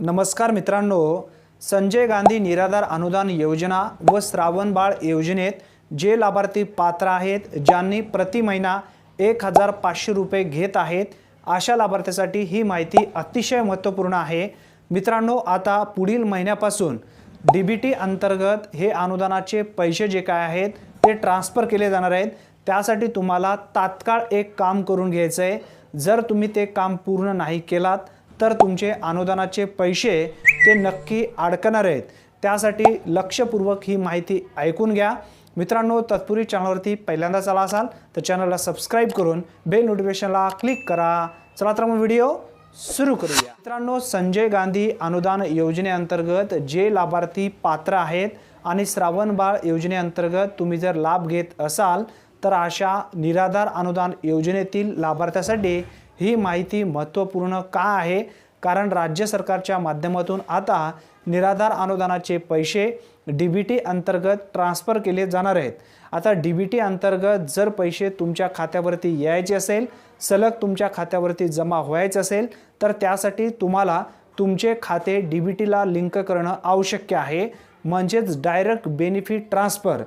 नमस्कार मित्रांनो संजय गांधी निराधार अनुदान योजना व श्रावण बाळ योजनेत जे लाभार्थी पात्र आहेत ज्यांनी प्रति महिना एक हजार पाचशे रुपये घेत आहेत अशा लाभार्थ्यासाठी ही माहिती अतिशय महत्त्वपूर्ण आहे. मित्रांनो आता पुढील महिन्यापासून डी बी टी अंतर्गत हे अनुदानाचे पैसे जे काय आहेत ते ट्रान्स्फर केले जाणार आहेत. त्यासाठी तुम्हाला तात्काळ एक काम करून घ्यायचं आहे जर तुम्ही ते काम पूर्ण नाही केलात तर तुमचे अनुदानाचे पैसे ते नक्की अडकणार आहेत. त्यासाठी लक्षपूर्वक ही माहिती ऐकून घ्या. मित्रांनो तत्पूर्वी चॅनलवरती पहिल्यांदा चला असाल तर चॅनलला सबस्क्राईब करून बेल नोटिफिकेशनला क्लिक करा. चला तर मग व्हिडिओ सुरू करूया. मित्रांनो संजय गांधी अनुदान योजनेअंतर्गत जे लाभार्थी पात्र आहेत आणि श्रावण बाळ योजनेअंतर्गत तुम्ही जर लाभ घेत असाल तर अशा निराधार अनुदान योजनेतील लाभार्थ्यासाठी ही माहिती महत्त्वपूर्ण का आहे? कारण राज्य सरकारच्या माध्यमातून आता निराधार अनुदानाचे पैसे डी बी टी अंतर्गत ट्रान्स्फर केले जाणार आहेत. आता डी बी टी अंतर्गत जर पैसे तुमच्या खात्यावरती यायचे असेल सलग तुमच्या खात्यावरती जमा व्हायचे असेल तर त्यासाठी तुम्हाला तुमचे खाते डी बी टीला लिंक करणं आवश्यक आहे. म्हणजेच डायरेक्ट बेनिफिट ट्रान्सफर.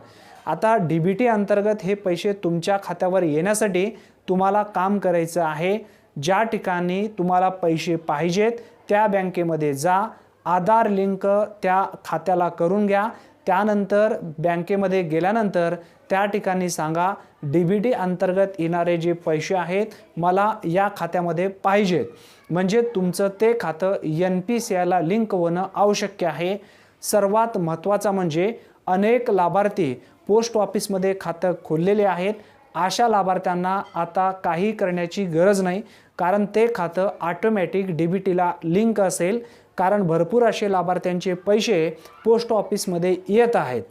आता डी बी टी अंतर्गत हे पैसे तुमच्या खात्यावर येण्यासाठी तुम्हाला काम करायचं आहे. ज्या ठिकाणी तुम्हाला पैसे पाहिजेत त्या बँकेमध्ये जा आधार लिंक त्या खात्याला करून घ्या. त्यानंतर बँकेमध्ये गेल्यानंतर त्या ठिकाणी सांगा डी बी टी अंतर्गत येणारे जे पैसे आहेत मला या खात्यामध्ये पाहिजेत. म्हणजे तुमचं ते खातं एन पी सी आयला लिंक होणं आवश्यक आहे. सर्वात महत्त्वाचा म्हणजे अनेक लाभार्थी पोस्ट ऑफिसमध्ये खातं खोललेले आहेत. अशा लाभार्थ्यांना आता काही करण्याची गरज नाही कारण ते खातं ऑटोमॅटिक डी बी टीला लिंक असेल कारण भरपूर असे लाभार्थ्यांचे पैसे पोस्ट ऑफिसमध्ये येत आहेत.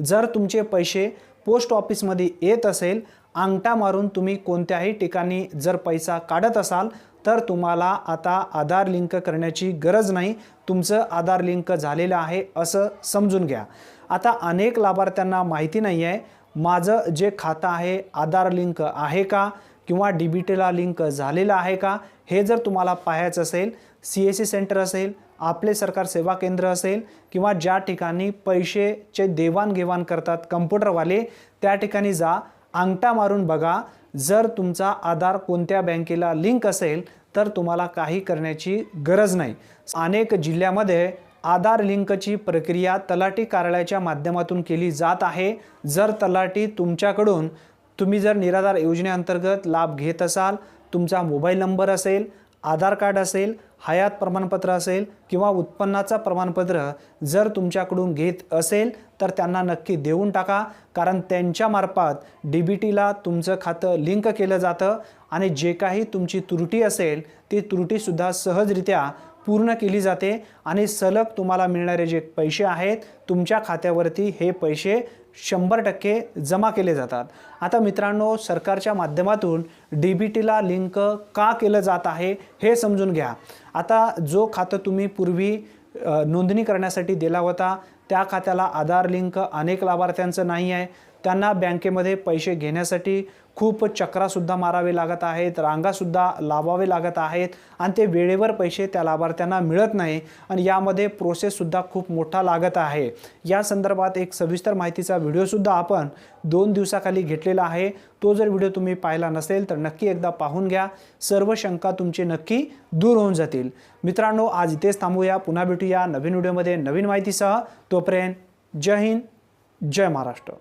जर तुमचे पैसे पोस्ट ऑफिसमध्ये येत असेल अंगठा मारून तुम्ही कोणत्याही ठिकाणी जर पैसा काढत असाल तर तुम्हाला आता आधार लिंक करण्याची गरज नाही तुमचं आधार लिंक झालेलं आहे असं समजून घ्या. आता अनेक लाभार्थ्यांना माहिती नाही आहे माझं जे खातं आहे आधार लिंक आहे का किंवा डी बी टीला लिंक झालेलं आहे का हे जर तुम्हाला पाहायचं असेल सी एस सी सेंटर असेल आपले सरकार सेवा केंद्र असेल किंवा ज्या ठिकाणी पैसेचे देवाणघेवाण करतात कम्प्युटरवाले त्या ठिकाणी जा अंगठा मारून बघा. जर तुमचा आधार कोणत्या बँकेला लिंक असेल तर तुम्हाला काही करण्याची गरज नाही. अनेक जिल्ह्यामध्ये आधार लिंकची प्रक्रिया तलाठी कार्यालयाच्या माध्यमातून केली जात आहे. जर तलाठी तुमच्याकडून तुम्ही जर निराधार योजनेअंतर्गत लाभ घेत असाल तुमचा मोबाईल नंबर असेल आधार कार्ड असेल हयात प्रमाणपत्र असेल किंवा उत्पन्नाचा प्रमाणपत्र जर तुमच्याकडून घेत असेल तर त्यांना नक्की देऊन टाका. कारण त्यांच्यामार्फत डी बी टीला तुमचं खातं लिंक केलं जातं आणि जे काही तुमची त्रुटी असेल ती त्रुटीसुद्धा सहजरित्या पूर्ण केली जाते आणि सलग तुम्हाला मिळणारे जे पैसे आहेत तुमच्या खात्यावरती हे पैसे शंभर टक्के जमा केले जातात. आता मित्रांनो सरकारच्या माध्यमातून डी बी टीला लिंक का केलं जात आहे हे समजून घ्या. आता जो खातं तुम्ही पूर्वी नोंदणी करण्यासाठी दिला होता त्या खात्याला आधार लिंक अनेक लाभार्थ्यांचं नाही आहे. त्यांना बँकेमध्ये पैसे घेण्यासाठी खूप चक्रासुद्धा मारावे लागत आहेत रांगासुद्धा लावावे लागत आहेत आणि ते वेळेवर पैसे त्या लाभार्थ्यांना मिळत नाही आणि यामध्ये प्रोसेससुद्धा खूप मोठा लागत आहे. या संदर्भात एक सविस्तर माहितीचा व्हिडिओसुद्धा आपण दोन दिवसाखाली घेतलेला आहे. तो जर व्हिडिओ तुम्ही पाहिला नसेल तर नक्की एकदा पाहून घ्या. सर्व शंका तुमचे नक्की दूर होऊन जातील. मित्रांनो आज इथेच थांबूया. पुन्हा भेटूया नवीन व्हिडिओमध्ये नवीन माहितीसह. तोपर्यंत जय हिंद जय महाराष्ट्र.